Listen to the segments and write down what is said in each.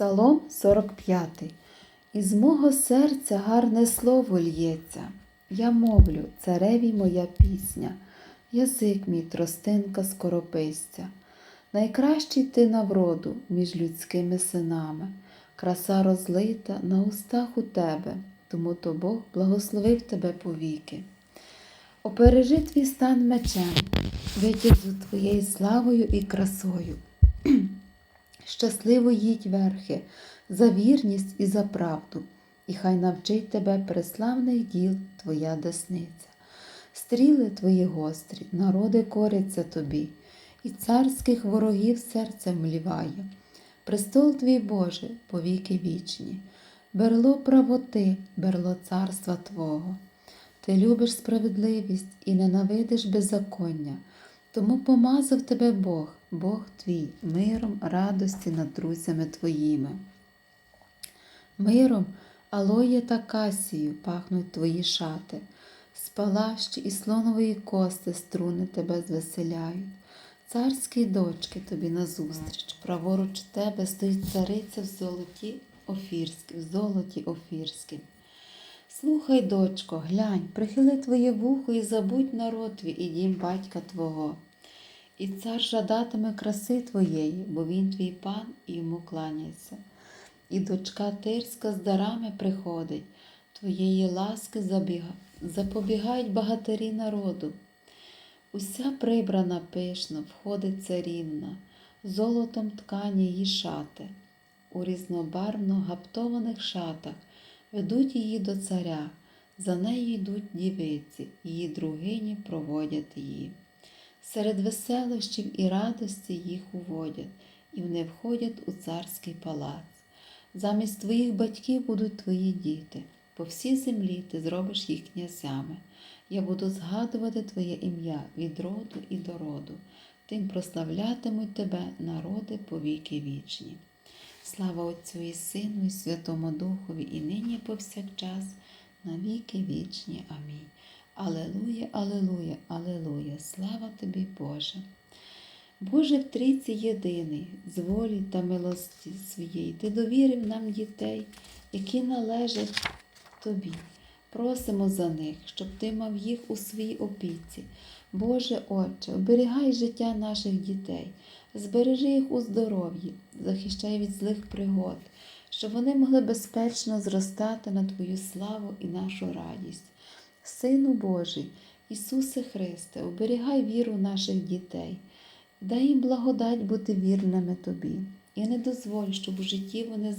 Псалом 45. Із мого серця гарне слово лється. Я мовлю, цареві моя пісня, язик мій тростинка скорописця. Найкращий ти на вроду між людськими синами, краса розлита на устах у тебе, тому то Бог благословив тебе повіки. Опережи твій стан мечем, витязу твоєю славою і красою. Щасливо їдь верхи, за вірність і за правду, і хай навчить тебе преславних діл твоя десниця. Стріли твої гострі, народи коряться тобі, і царських ворогів серце мліває. Престол твій Боже, повіки вічні, берло правоти, берло царства Твого. Ти любиш справедливість і ненавидиш беззаконня. Тому помазав тебе Бог, Бог твій, миром, радості над друзями твоїми. Миром, алоє та касію пахнуть твої шати, спалащі і слонової кости струни тебе звеселяють. Царські дочки тобі назустріч, праворуч тебе стоїть цариця в золоті офірській, в золоті офірськім. Слухай, дочко, глянь, прихили твоє вухо і забудь народ твій і дім батька твого. І цар жадатиме краси твоєї, бо він твій пан і йому кланяється. І дочка Тирська з дарами приходить, твоєї ласки забіга... запобігають багатирі народу. Уся прибрана пишно, входить царівна, золотом ткані її шати, у різнобарвно гаптованих шатах ведуть її до царя, за нею йдуть дівиці, її другині проводять її. Серед веселощів і радості їх уводять, і вони входять у царський палац. Замість твоїх батьків будуть твої діти, по всій землі ти зробиш їх князями. Я буду згадувати Твоє ім'я від роду і до роду, тим прославлятимуть тебе народи повіки вічні. Слава Отцю і Сину, і Святому Духові, і нині, і повсякчас, на віки вічні. Амінь. Алелуя, Алелуя, Алелуя, слава тобі, Боже. Боже в трійці єдиний, з волі та милості своєї, Ти довірив нам дітей, які належать Тобі. Просимо за них, щоб Ти мав їх у своїй опіці. Боже Отче, оберігай життя наших дітей, збережи їх у здоров'ї, захищай від злих пригод, щоб вони могли безпечно зростати на Твою славу і нашу радість. Сину Божий, Ісусе Христе, оберігай віру наших дітей, дай їм благодать бути вірними Тобі, і не дозволь, щоб у житті вони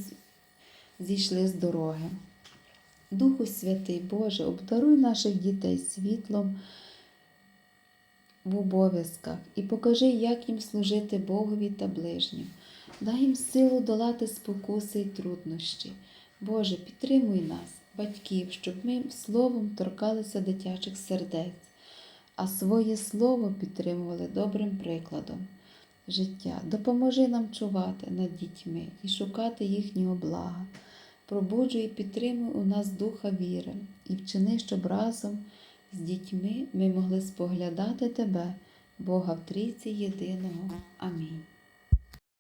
зійшли з дороги. Духу Святий Боже, обдаруй наших дітей світлом в обов'язках і покажи, як їм служити Богові та ближнім. Дай їм силу долати спокуси й труднощі. Боже, підтримуй нас, батьків, щоб ми словом торкалися дитячих сердець, а своє слово підтримували добрим прикладом життя. Допоможи нам чувати над дітьми і шукати їхнього блага. Пробуджуй і підтримуй у нас духа віри і вчини, щоб разом з дітьми ми могли споглядати Тебе, Бога в трійці єдиного. Амінь.